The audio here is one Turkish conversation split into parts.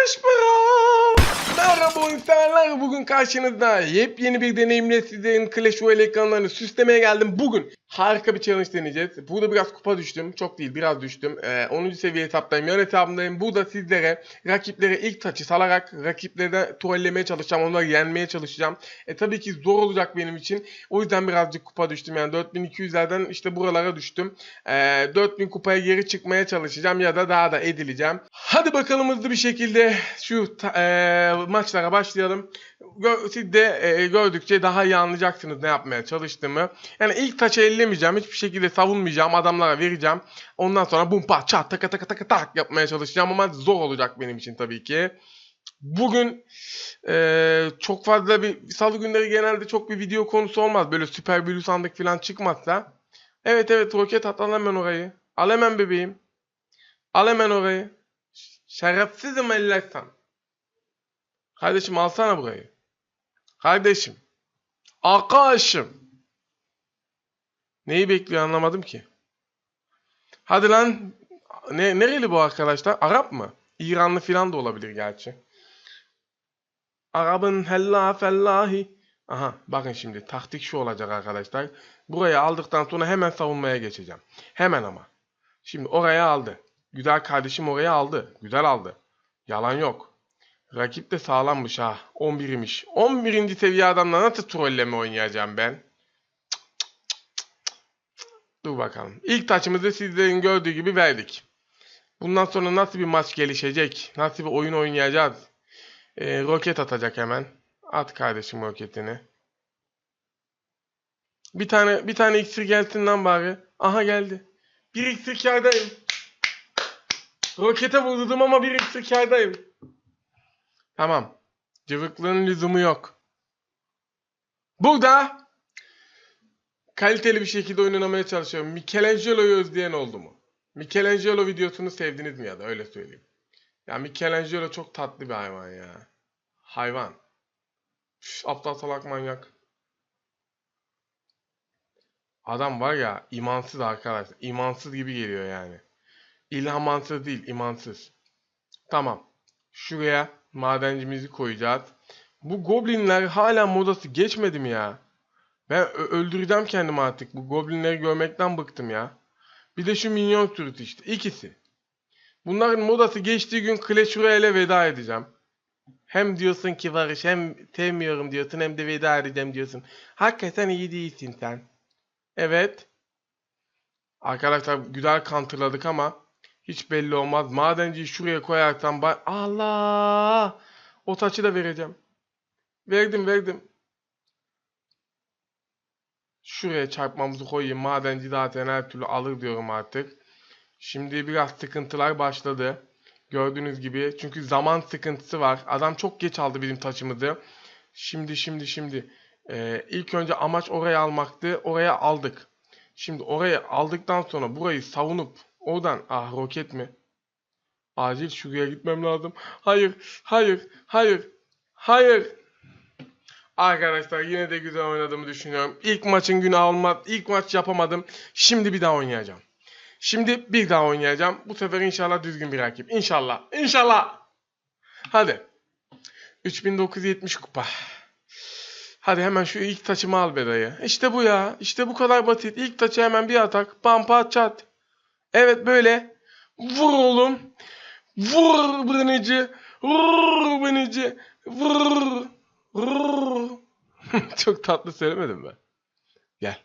Clash Bro! Merhaba insanlar bugün karşınızda yepyeni bir deneyimle sizlerin Clash Royale ekranlarını süslemeye geldim. Bugün harika bir challenge deneyeceğiz. Burada biraz kupa düştüm. Çok değil biraz düştüm. Ee, 10. seviye hesaptayım. Yan hesabındayım. Burada sizlere rakiplere ilk taçı salarak rakipleri trollemeye çalışacağım. Onları yenmeye çalışacağım. E tabii ki zor olacak benim için. O yüzden birazcık kupa düştüm. Yani 4200'lerden işte buralara düştüm. Ee, 4000 kupaya geri çıkmaya çalışacağım ya da daha da edileceğim. Hadi bakalım hızlı bir şekilde şu e, maçlara başlayalım. Siz de e, gördükçe daha iyi anlayacaksınız ne yapmaya çalıştığımı. Yani ilk taçı ellemeyeceğim. Hiçbir şekilde savunmayacağım. Adamlara vereceğim. Ondan sonra bum pat çat taka taka taka tak yapmaya çalışacağım ama zor olacak benim için tabii ki. Bugün e, çok fazla bir salı günleri genelde çok bir video konusu olmaz. Böyle süper büyülü sandık falan çıkmazsa. Evet evet roket at al orayı. Al hemen bebeğim. Al hemen orayı. Şerefsizim ellersen. Kardeşim alsana burayı. Kardeşim. Arkadaşım. Neyi bekliyor anlamadım ki. Hadi lan. Ne, nereli bu arkadaşlar? Arap mı? İranlı filan da olabilir gerçi. Arap'ın hella fellahi. Aha bakın şimdi taktik şu olacak arkadaşlar. Burayı aldıktan sonra hemen savunmaya geçeceğim. Hemen ama. Şimdi oraya aldı. Güzel kardeşim oraya aldı. Güzel aldı. Yalan yok. Rakip de sağlammış ha. 11 imiş. 11. seviye adamla nasıl trolleme oynayacağım ben? Dur bakalım. İlk taçımızı sizlerin gördüğü gibi verdik. Bundan sonra nasıl bir maç gelişecek? Nasıl bir oyun oynayacağız? Ee, roket atacak hemen. At kardeşim roketini. Bir tane bir tane iksir gelsin lan bari. Aha geldi. Bir iksir kârdayım. Rokete vurdum ama bir iksir kârdayım. Tamam. Cıvıklığın lüzumu yok. Burada kaliteli bir şekilde oynamaya çalışıyorum. Michelangelo'yu özleyen oldu mu? Michelangelo videosunu sevdiniz mi ya da öyle söyleyeyim. Ya Michelangelo çok tatlı bir hayvan ya. Hayvan. Üf, aptal salak manyak. Adam var ya imansız arkadaşlar. İmansız gibi geliyor yani. İlhamansız değil imansız. Tamam. Şuraya madencimizi koyacağız. Bu goblinler hala modası geçmedi mi ya? Ben öldüreceğim kendimi artık. Bu goblinleri görmekten bıktım ya. Bir de şu minyon sürütü işte. İkisi. Bunların modası geçtiği gün Clash Royale'e veda edeceğim. Hem diyorsun ki Barış hem sevmiyorum diyorsun hem de veda edeceğim diyorsun. Hakikaten iyi değilsin sen. Evet. Arkadaşlar güzel counterladık ama hiç belli olmaz. Madenciyi şuraya koyarsam ba- Allah! O taçı da vereceğim. Verdim verdim. Şuraya çarpmamızı koyayım. Madenci zaten her türlü alır diyorum artık. Şimdi biraz sıkıntılar başladı. Gördüğünüz gibi. Çünkü zaman sıkıntısı var. Adam çok geç aldı bizim taçımızı. Şimdi şimdi şimdi. Ee, ilk önce amaç oraya almaktı. Oraya aldık. Şimdi oraya aldıktan sonra burayı savunup oradan ah roket mi? Acil şuraya gitmem lazım. Hayır, hayır, hayır, hayır. Arkadaşlar yine de güzel oynadığımı düşünüyorum. İlk maçın günü olmaz. İlk maç yapamadım. Şimdi bir daha oynayacağım. Şimdi bir daha oynayacağım. Bu sefer inşallah düzgün bir rakip. İnşallah. İnşallah. Hadi. 3970 kupa. Hadi hemen şu ilk taçımı al be dayı. İşte bu ya. İşte bu kadar basit. İlk taçı hemen bir atak. Pampa çat. Evet böyle. Vur oğlum. Vur binici. Vur binici. Vur. Vur. Çok tatlı söylemedim ben. Gel.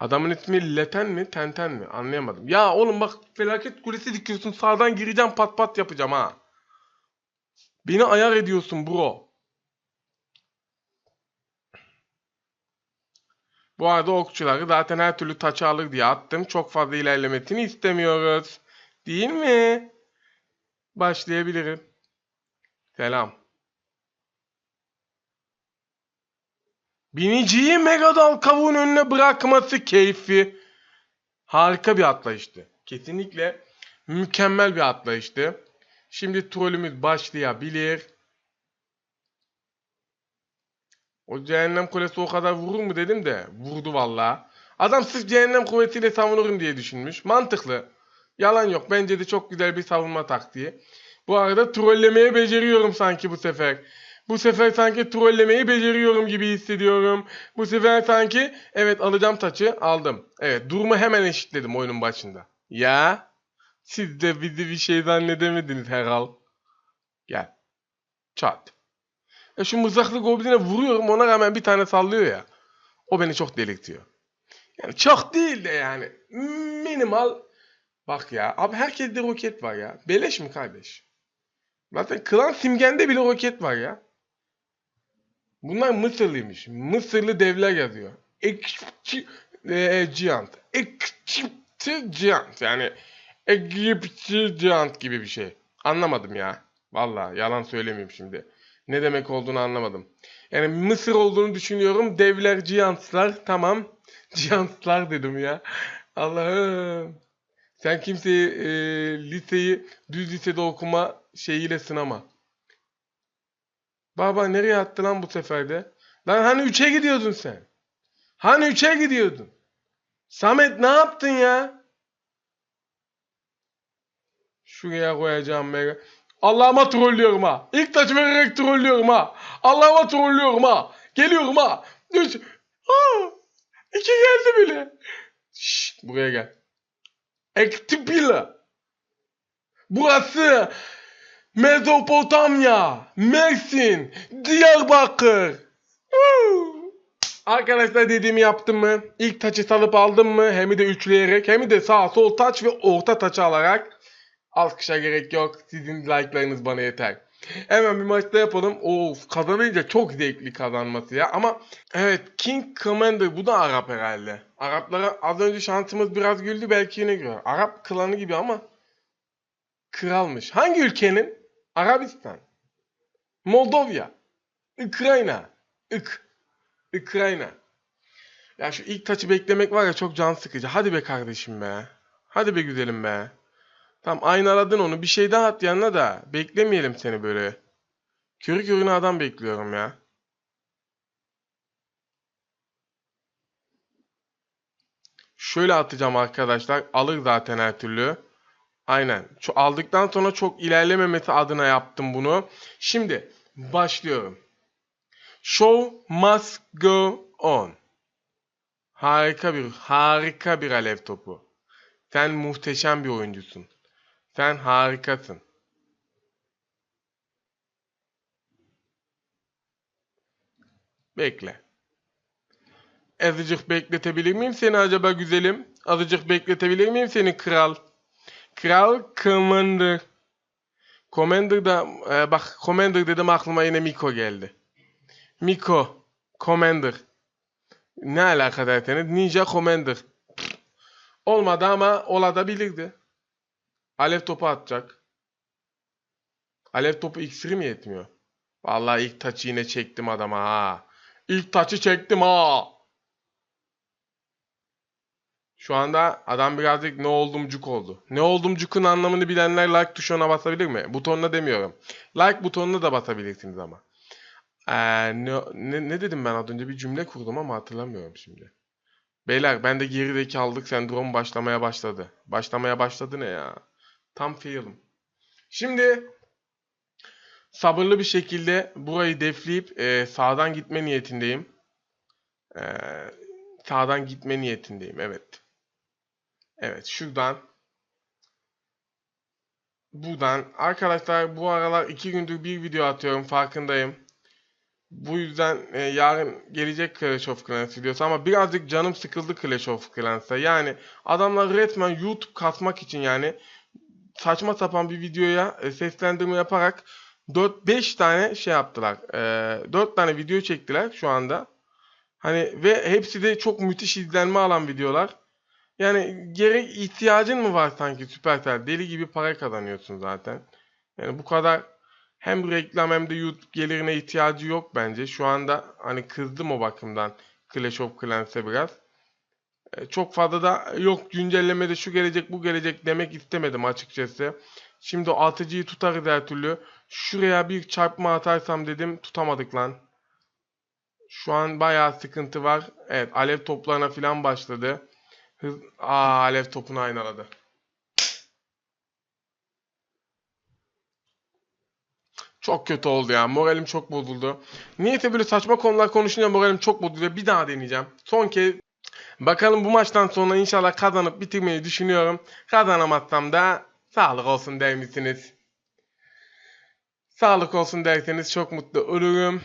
Adamın ismi Leten mi Tenten mi anlayamadım. Ya oğlum bak felaket kulesi dikiyorsun sağdan gireceğim pat pat yapacağım ha. Beni ayar ediyorsun bro. Bu arada okçuları zaten her türlü taça alır diye attım. Çok fazla ilerlemesini istemiyoruz. Değil mi? Başlayabilirim. Selam. Biniciyi Megadal kavuğun önüne bırakması keyfi. Harika bir atlayıştı. Kesinlikle mükemmel bir atlayıştı. Şimdi trollümüz başlayabilir. O cehennem kulesi o kadar vurur mu dedim de vurdu valla. Adam sırf cehennem kuvvetiyle savunurum diye düşünmüş. Mantıklı. Yalan yok. Bence de çok güzel bir savunma taktiği. Bu arada trollemeyi beceriyorum sanki bu sefer. Bu sefer sanki trollemeyi beceriyorum gibi hissediyorum. Bu sefer sanki evet alacağım taçı aldım. Evet durumu hemen eşitledim oyunun başında. Ya siz de bizi bir şey zannedemediniz herhal. Gel. Çat. Ya şu mızraklı gobline vuruyorum ona rağmen bir tane sallıyor ya. O beni çok delirtiyor. Yani çok değil de yani. Minimal. Bak ya. Abi herkeste roket var ya. Beleş mi kardeş? Zaten klan simgende bile roket var ya. Bunlar Mısırlıymış. Mısırlı devler yazıyor. Ekçi e, Giant. Ekçi Giant. Yani Egypti Giant gibi bir şey. Anlamadım ya. Vallahi yalan söylemeyeyim şimdi. Ne demek olduğunu anlamadım. Yani Mısır olduğunu düşünüyorum. Devler Giantslar. Tamam. Giantslar dedim ya. Allah'ım. Sen kimseyi e, liseyi düz lisede okuma şeyiyle sınama. Baba nereye attı lan bu sefer de? Lan hani 3'e gidiyordun sen? Hani 3'e gidiyordun? Samet ne yaptın ya? Şuraya koyacağım. Allah'ıma trollüyorum ha. İlk taç vererek trollüyorum ha. Allah'ıma trollüyorum ha. Geliyorum ha. Üç. Aa, iki geldi bile. Şşt, buraya gel. Ektipila. Burası Mezopotamya, Mersin, Diyarbakır. Arkadaşlar dediğimi yaptım mı? İlk taçı salıp aldım mı? Hem de üçleyerek hem de sağ sol taç ve orta taçı alarak. Alkışa gerek yok. Sizin like'larınız bana yeter. Hemen bir maçta yapalım. Of kazanınca çok zevkli kazanması ya. Ama evet King Commander bu da Arap herhalde. Araplara az önce şansımız biraz güldü belki yine göre. Arap klanı gibi ama kralmış. Hangi ülkenin? Arabistan. Moldova. Ukrayna. Ik. Ukrayna. Ya şu ilk taçı beklemek var ya çok can sıkıcı. Hadi be kardeşim be. Hadi be güzelim be. Tamam aynı aradın onu. Bir şey daha at yanına da. Beklemeyelim seni böyle. Körü körüne adam bekliyorum ya. Şöyle atacağım arkadaşlar. Alır zaten her türlü. Aynen. Şu aldıktan sonra çok ilerlememesi adına yaptım bunu. Şimdi başlıyorum. Show must go on. Harika bir harika bir alev topu. Sen muhteşem bir oyuncusun. Sen harikasın. Bekle. Azıcık bekletebilir miyim seni acaba güzelim? Azıcık bekletebilir miyim seni kral? Kral Commander. Commander da e, bak Commander dedim aklıma yine Miko geldi. Miko Commander. Ne alaka derseniz Ninja Commander. Olmadı ama olabilirdi. Alev topu atacak. Alev topu iksiri mi yetmiyor? Vallahi ilk taçı yine çektim adama ha. İlk taçı çektim ha. Şu anda adam birazcık ne oldumcuk oldu. Ne oldumcukun anlamını bilenler like tuşuna basabilir mi? Butonuna demiyorum. Like butonuna da basabilirsiniz ama. Ee, ne, ne, ne dedim ben az önce bir cümle kurdum ama hatırlamıyorum şimdi. Beyler ben de gerideki aldık sendrom başlamaya başladı. Başlamaya başladı ne ya? Tam failim. Şimdi sabırlı bir şekilde burayı defleyip e, sağdan gitme niyetindeyim. E, sağdan gitme niyetindeyim evet. Evet şuradan buradan arkadaşlar bu aralar iki gündür bir video atıyorum farkındayım. Bu yüzden e, yarın gelecek Clash of Clans videosu ama birazcık canım sıkıldı Clash of Clans'a. Yani adamlar resmen YouTube kasmak için yani saçma sapan bir videoya e, seslendirme yaparak 4-5 tane şey yaptılar. E, 4 tane video çektiler şu anda. Hani ve hepsi de çok müthiş izlenme alan videolar. Yani gerek ihtiyacın mı var sanki Supercell? Deli gibi para kazanıyorsun zaten. Yani bu kadar hem reklam hem de YouTube gelirine ihtiyacı yok bence. Şu anda hani kızdım o bakımdan Clash of Clans'e biraz. E, Çok fazla da yok güncellemede şu gelecek bu gelecek demek istemedim açıkçası. Şimdi o tutarız her türlü. Şuraya bir çarpma atarsam dedim tutamadık lan. Şu an bayağı sıkıntı var. Evet alev toplarına falan başladı. Hız... Aa alev topunu aynaladı. Çok kötü oldu ya. Moralim çok bozuldu. Niyeyse böyle saçma konular konuşunca moralim çok bozuluyor. Bir daha deneyeceğim. Son kez. Bakalım bu maçtan sonra inşallah kazanıp bitirmeyi düşünüyorum. Kazanamazsam da sağlık olsun der misiniz? Sağlık olsun derseniz çok mutlu olurum.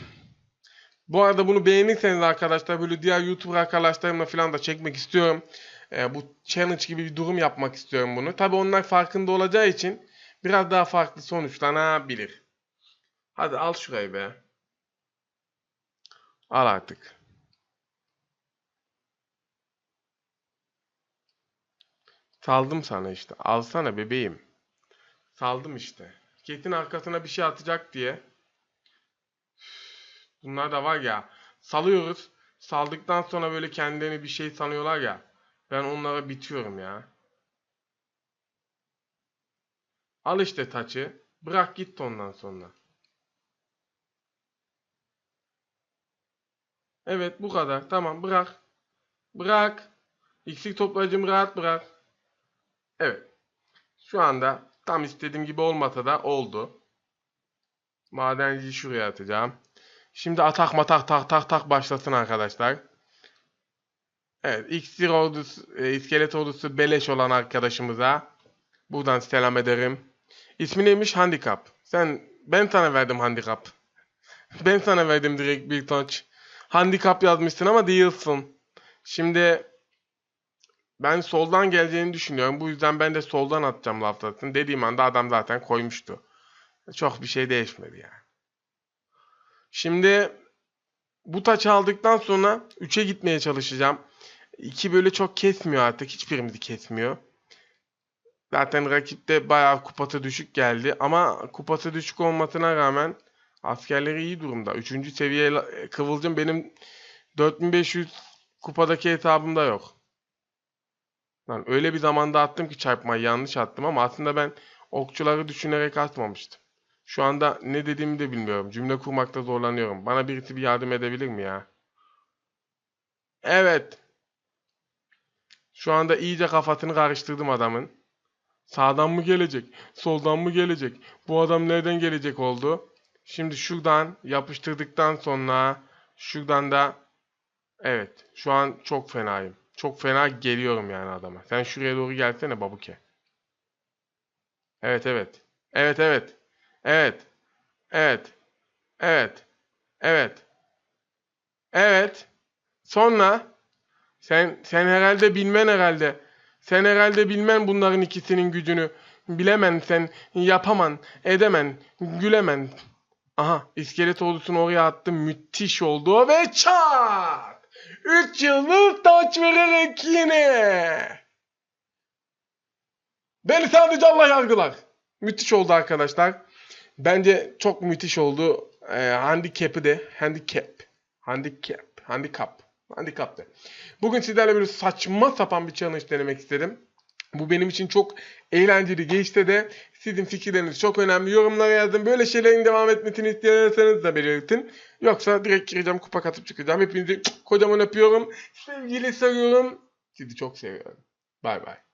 Bu arada bunu beğenirseniz arkadaşlar böyle diğer YouTube arkadaşlarımla falan da çekmek istiyorum. Ee, bu challenge gibi bir durum yapmak istiyorum bunu. Tabi onlar farkında olacağı için biraz daha farklı sonuçlanabilir. Hadi al şurayı be. Al artık. Saldım sana işte. Alsana bebeğim. Saldım işte. Ketin arkasına bir şey atacak diye. Bunlar da var ya. Salıyoruz. Saldıktan sonra böyle kendilerini bir şey sanıyorlar ya. Ben onlara bitiyorum ya. Al işte taçı. Bırak git ondan sonra. Evet bu kadar. Tamam bırak. Bırak. İksik toplayıcımı rahat bırak. Evet. Şu anda tam istediğim gibi olmasa da oldu. Madenciyi şuraya atacağım. Şimdi atak matak tak tak tak başlasın arkadaşlar. Evet, iksir ordusu, e, iskelet ordusu beleş olan arkadaşımıza buradan selam ederim. İsmi neymiş? Handikap. Sen, ben sana verdim handikap. Ben sana verdim direkt bir touch. Handikap yazmışsın ama değilsin. Şimdi ben soldan geleceğini düşünüyorum. Bu yüzden ben de soldan atacağım laftasını. Dediğim anda adam zaten koymuştu. Çok bir şey değişmedi yani. Şimdi bu taçı aldıktan sonra 3'e gitmeye çalışacağım. 2 böyle çok kesmiyor artık. Hiçbirimizi kesmiyor. Zaten rakipte bayağı kupası düşük geldi. Ama kupası düşük olmasına rağmen askerleri iyi durumda. 3. seviye Kıvılcım benim 4500 kupadaki hesabımda yok. Lan öyle bir zamanda attım ki çarpmayı yanlış attım ama aslında ben okçuları düşünerek atmamıştım. Şu anda ne dediğimi de bilmiyorum. Cümle kurmakta zorlanıyorum. Bana birisi bir yardım edebilir mi ya? Evet. Şu anda iyice kafasını karıştırdım adamın. Sağdan mı gelecek? Soldan mı gelecek? Bu adam nereden gelecek oldu? Şimdi şuradan yapıştırdıktan sonra şuradan da evet şu an çok fenayım. Çok fena geliyorum yani adama. Sen şuraya doğru gelsene babuke. Evet evet. Evet evet. Evet. Evet. Evet. Evet. Evet. Sonra sen sen herhalde bilmen herhalde. Sen herhalde bilmen bunların ikisinin gücünü. Bilemen sen yapaman, edemen, gülemen. Aha iskelet ordusunu oraya attım. Müthiş oldu ve çat! 3 yıldız taç vererek yine. Beni sadece Allah yargılar. Müthiş oldu arkadaşlar. Bence çok müthiş oldu. Ee, handicap'ı de handicap. Handicap. Handicap. Handicap'tı. Bugün sizlerle böyle saçma sapan bir challenge denemek istedim. Bu benim için çok eğlenceli geçti de sizin fikirleriniz çok önemli. Yorumlara yazın. Böyle şeylerin devam etmesini istiyorsanız da belirtin. Yoksa direkt gireceğim kupa katıp çıkacağım. Hepinizi kocaman öpüyorum. Sevgili seviyorum. Sizi çok seviyorum. Bay bay.